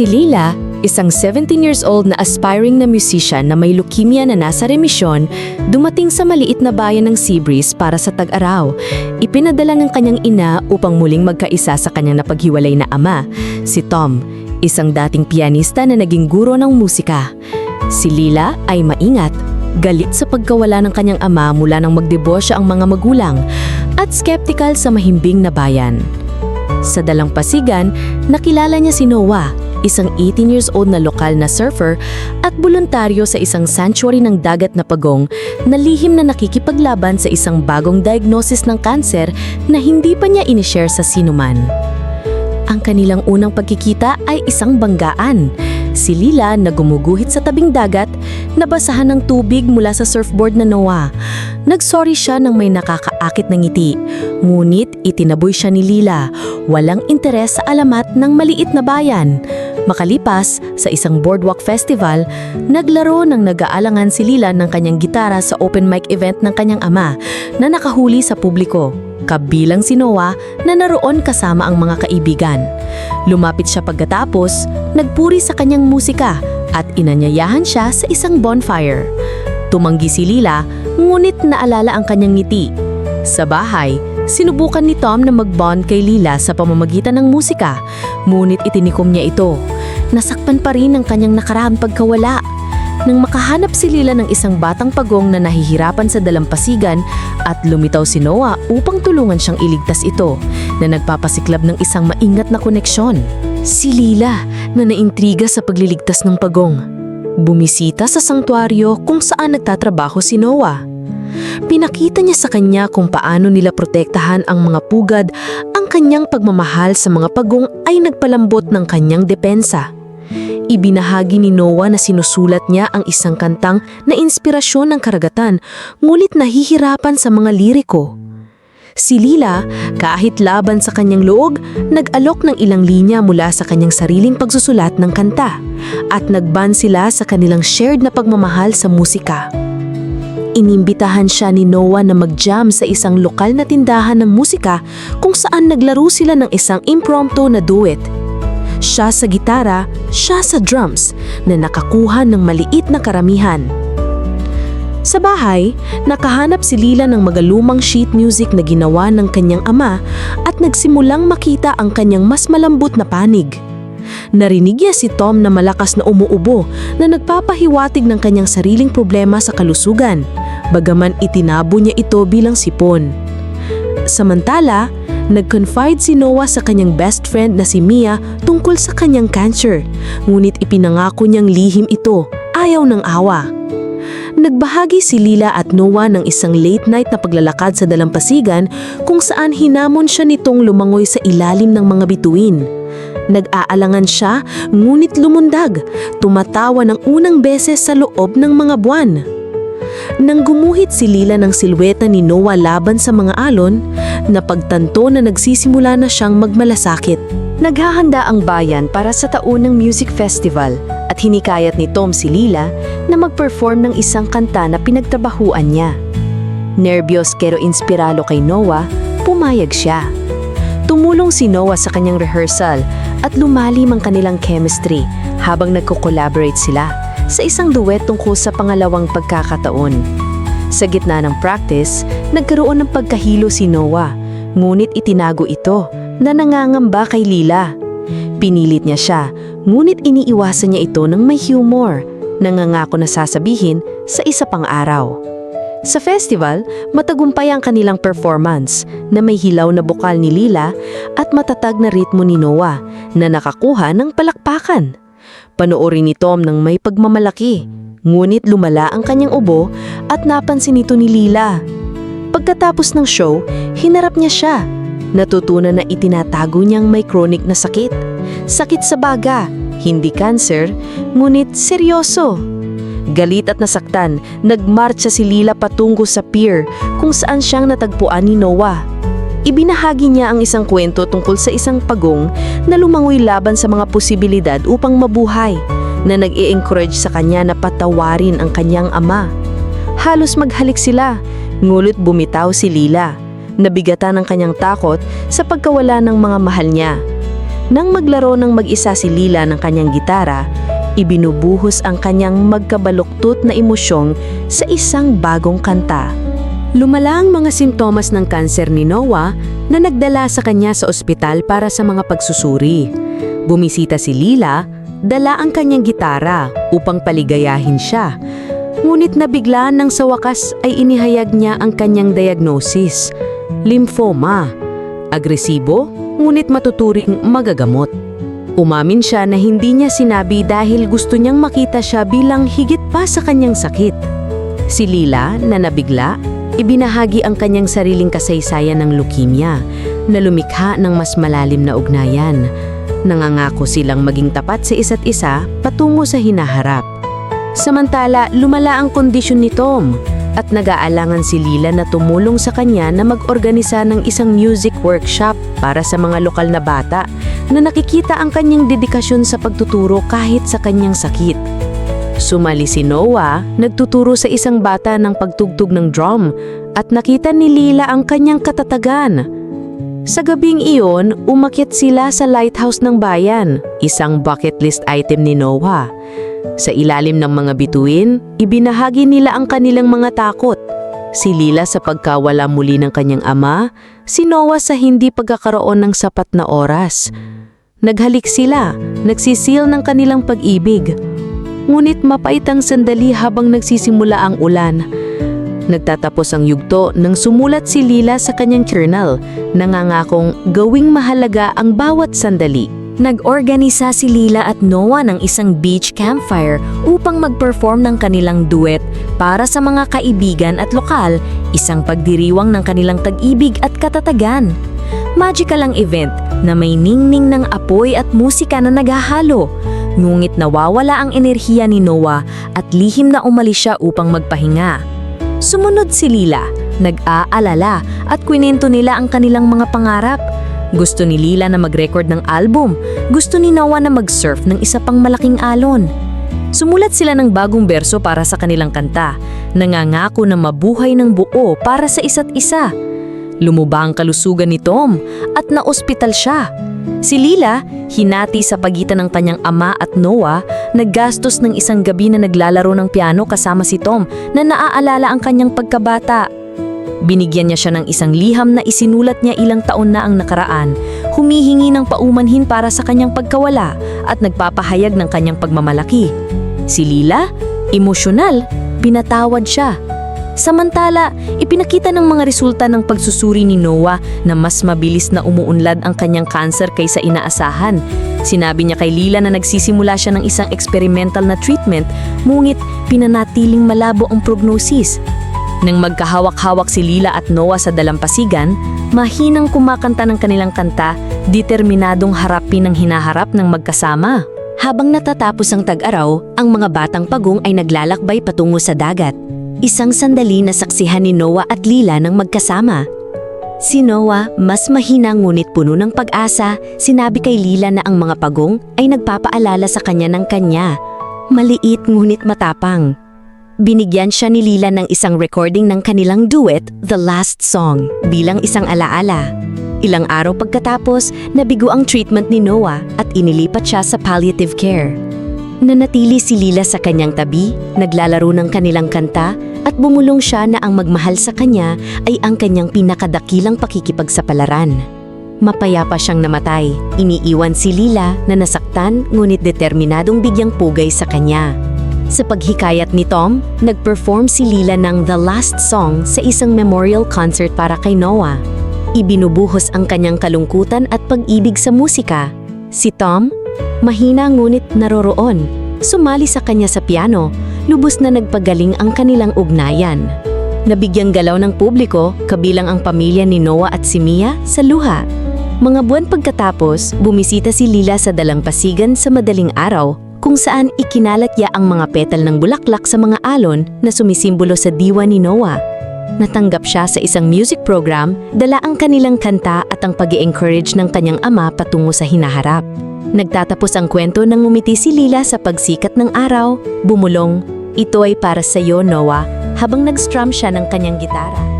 Si Lila, isang 17 years old na aspiring na musician na may leukemia na nasa remisyon, dumating sa maliit na bayan ng Seabreeze para sa tag-araw. Ipinadala ng kanyang ina upang muling magkaisa sa kanyang napaghiwalay na ama, si Tom, isang dating pianista na naging guro ng musika. Si Lila ay maingat, galit sa pagkawala ng kanyang ama mula nang magdebosya ang mga magulang, at skeptical sa mahimbing na bayan. Sa dalampasigan, nakilala niya si Noah, isang 18 years old na lokal na surfer at voluntaryo sa isang sanctuary ng dagat na pagong na lihim na nakikipaglaban sa isang bagong diagnosis ng kanser na hindi pa niya inishare sa sinuman. Ang kanilang unang pagkikita ay isang banggaan. Si Lila na gumuguhit sa tabing dagat, nabasahan ng tubig mula sa surfboard na Noah. Nagsorry siya nang may nakakaakit ng ngiti. Ngunit itinaboy siya ni Lila, walang interes sa alamat ng maliit na bayan. Makalipas, sa isang boardwalk festival, naglaro ng nag-aalangan si Lila ng kanyang gitara sa open mic event ng kanyang ama na nakahuli sa publiko. Kabilang si Noah na naroon kasama ang mga kaibigan. Lumapit siya pagkatapos, nagpuri sa kanyang musika at inanyayahan siya sa isang bonfire. Tumanggi si Lila, ngunit naalala ang kanyang ngiti. Sa bahay, sinubukan ni Tom na mag-bond kay Lila sa pamamagitan ng musika, ngunit itinikom niya ito. Nasakpan pa rin ang kanyang nakaraang pagkawala. Nang makahanap si Lila ng isang batang pagong na nahihirapan sa dalampasigan at lumitaw si Noah upang tulungan siyang iligtas ito na nagpapasiklab ng isang maingat na koneksyon. Si Lila na naintriga sa pagliligtas ng pagong. Bumisita sa sangtuaryo kung saan nagtatrabaho si Noah. Pinakita niya sa kanya kung paano nila protektahan ang mga pugad, ang kanyang pagmamahal sa mga pagong ay nagpalambot ng kanyang depensa. Ibinahagi ni Noah na sinusulat niya ang isang kantang na inspirasyon ng karagatan, ngulit nahihirapan sa mga liriko. Si Lila, kahit laban sa kanyang loog, nag-alok ng ilang linya mula sa kanyang sariling pagsusulat ng kanta at nagban sila sa kanilang shared na pagmamahal sa musika. Inimbitahan siya ni Noah na mag-jam sa isang lokal na tindahan ng musika kung saan naglaro sila ng isang impromptu na duet. Siya sa gitara, siya sa drums na nakakuha ng maliit na karamihan. Sa bahay, nakahanap si Lila ng magalumang sheet music na ginawa ng kanyang ama at nagsimulang makita ang kanyang mas malambot na panig. Narinig niya si Tom na malakas na umuubo na nagpapahiwatig ng kanyang sariling problema sa kalusugan, bagaman itinabo niya ito bilang sipon. Samantala, nag-confide si Noah sa kanyang best friend na si Mia tungkol sa kanyang cancer, ngunit ipinangako niyang lihim ito, ayaw ng awa. Nagbahagi si Lila at Noah ng isang late night na paglalakad sa dalampasigan kung saan hinamon siya nitong lumangoy sa ilalim ng mga bituin. Nag-aalangan siya, ngunit lumundag, tumatawa ng unang beses sa loob ng mga buwan. Nang gumuhit si Lila ng silweta ni Noah laban sa mga alon, napagtanto na nagsisimula na siyang magmalasakit. Naghahanda ang bayan para sa taunang music festival at hinikayat ni Tom si Lila na mag-perform ng isang kanta na pinagtrabahuan niya. Nervyos pero inspiralo kay Noah, pumayag siya. Tumulong si Noah sa kanyang rehearsal at lumalim ang kanilang chemistry habang nagko-collaborate sila sa isang duet tungkol sa pangalawang pagkakataon. Sa gitna ng practice, nagkaroon ng pagkahilo si Noah, ngunit itinago ito na nangangamba kay Lila. Pinilit niya siya, ngunit iniiwasan niya ito ng may humor, nangangako na sasabihin sa isa pang araw. Sa festival, matagumpay ang kanilang performance na may hilaw na bokal ni Lila at matatag na ritmo ni Noah na nakakuha ng palakpakan. Panoorin ni Tom ng may pagmamalaki, ngunit lumala ang kanyang ubo at napansin ito ni Lila. Pagkatapos ng show, hinarap niya siya. Natutunan na itinatago niyang may chronic na sakit. Sakit sa baga, hindi cancer, ngunit seryoso. Galit at nasaktan, nagmarcha si Lila patungo sa pier kung saan siyang natagpuan ni Noah. Ibinahagi niya ang isang kwento tungkol sa isang pagong na lumangoy laban sa mga posibilidad upang mabuhay, na nag encourage sa kanya na patawarin ang kanyang ama. Halos maghalik sila, ngulit bumitaw si Lila. Nabigatan ng kanyang takot sa pagkawala ng mga mahal niya. Nang maglaro ng mag-isa si Lila ng kanyang gitara, ibinubuhos ang kanyang magkabaluktot na emosyong sa isang bagong kanta. Lumala ang mga sintomas ng kanser ni Noah na nagdala sa kanya sa ospital para sa mga pagsusuri. Bumisita si Lila, dala ang kanyang gitara upang paligayahin siya. Ngunit nabigla nang sa wakas ay inihayag niya ang kanyang diagnosis, lymphoma. Agresibo, ngunit matuturing magagamot. Umamin siya na hindi niya sinabi dahil gusto niyang makita siya bilang higit pa sa kanyang sakit. Si Lila, na nabigla, ibinahagi ang kanyang sariling kasaysayan ng leukemia na lumikha ng mas malalim na ugnayan. Nangangako silang maging tapat sa isa't isa patungo sa hinaharap. Samantala, lumala ang kondisyon ni Tom at nag-aalangan si Lila na tumulong sa kanya na mag-organisa ng isang music workshop para sa mga lokal na bata na nakikita ang kanyang dedikasyon sa pagtuturo kahit sa kanyang sakit. Sumali si Noah, nagtuturo sa isang bata ng pagtugtog ng drum at nakita ni Lila ang kanyang katatagan. Sa gabing iyon, umakyat sila sa lighthouse ng bayan, isang bucket list item ni Noah. Sa ilalim ng mga bituin, ibinahagi nila ang kanilang mga takot. Si Lila sa pagkawala muli ng kanyang ama, si Noah sa hindi pagkakaroon ng sapat na oras. Naghalik sila, nagsisil ng kanilang pag-ibig. Ngunit mapait ang sandali habang nagsisimula ang ulan. Nagtatapos ang yugto nang sumulat si Lila sa kanyang journal, nangangakong gawing mahalaga ang bawat sandali. Nag-organisa si Lila at Noah ng isang beach campfire upang mag-perform ng kanilang duet para sa mga kaibigan at lokal, isang pagdiriwang ng kanilang tag-ibig at katatagan. Magical ang event na may ningning ng apoy at musika na naghahalo. Ngunit nawawala ang enerhiya ni Noah at lihim na umalis siya upang magpahinga. Sumunod si Lila, nag-aalala at kwinento nila ang kanilang mga pangarap. Gusto ni Lila na mag-record ng album. Gusto ni Noah na mag-surf ng isa pang malaking alon. Sumulat sila ng bagong berso para sa kanilang kanta. Nangangako na mabuhay ng buo para sa isa't isa. Lumuba ang kalusugan ni Tom at naospital siya. Si Lila, hinati sa pagitan ng kanyang ama at Noah, naggastos ng isang gabi na naglalaro ng piano kasama si Tom na naaalala ang kanyang pagkabata. Binigyan niya siya ng isang liham na isinulat niya ilang taon na ang nakaraan, humihingi ng paumanhin para sa kanyang pagkawala at nagpapahayag ng kanyang pagmamalaki. Si Lila, emosyonal, pinatawad siya. Samantala, ipinakita ng mga resulta ng pagsusuri ni Noah na mas mabilis na umuunlad ang kanyang cancer kaysa inaasahan. Sinabi niya kay Lila na nagsisimula siya ng isang experimental na treatment, ngunit pinanatiling malabo ang prognosis. Nang magkahawak-hawak si Lila at Noah sa dalampasigan, mahinang kumakanta ng kanilang kanta, determinadong harapin ang hinaharap ng magkasama. Habang natatapos ang tag-araw, ang mga batang pagong ay naglalakbay patungo sa dagat. Isang sandali na saksihan ni Noah at Lila ng magkasama. Si Noah, mas mahina ngunit puno ng pag-asa, sinabi kay Lila na ang mga pagong ay nagpapaalala sa kanya ng kanya. Maliit ngunit matapang. Binigyan siya ni Lila ng isang recording ng kanilang duet, The Last Song, bilang isang alaala. Ilang araw pagkatapos, nabigo ang treatment ni Noah at inilipat siya sa palliative care. Nanatili si Lila sa kanyang tabi, naglalaro ng kanilang kanta, at bumulong siya na ang magmahal sa kanya ay ang kanyang pinakadakilang pakikipagsapalaran. Mapayapa siyang namatay, iniiwan si Lila na nasaktan ngunit determinadong bigyang pugay sa kanya. Sa paghikayat ni Tom, nag-perform si Lila ng The Last Song sa isang memorial concert para kay Noah. Ibinubuhos ang kanyang kalungkutan at pag-ibig sa musika. Si Tom, mahina ngunit naroroon, sumali sa kanya sa piano, lubos na nagpagaling ang kanilang ugnayan. Nabigyang galaw ng publiko, kabilang ang pamilya ni Noah at si Mia, sa luha. Mga buwan pagkatapos, bumisita si Lila sa dalampasigan sa madaling araw kung saan ikinalat niya ang mga petal ng bulaklak sa mga alon na sumisimbolo sa diwa ni Noah. Natanggap siya sa isang music program, dala ang kanilang kanta at ang pag encourage ng kanyang ama patungo sa hinaharap. Nagtatapos ang kwento nang ngumiti si Lila sa pagsikat ng araw, bumulong, ito ay para sa iyo Noah, habang nag-strum siya ng kanyang gitara.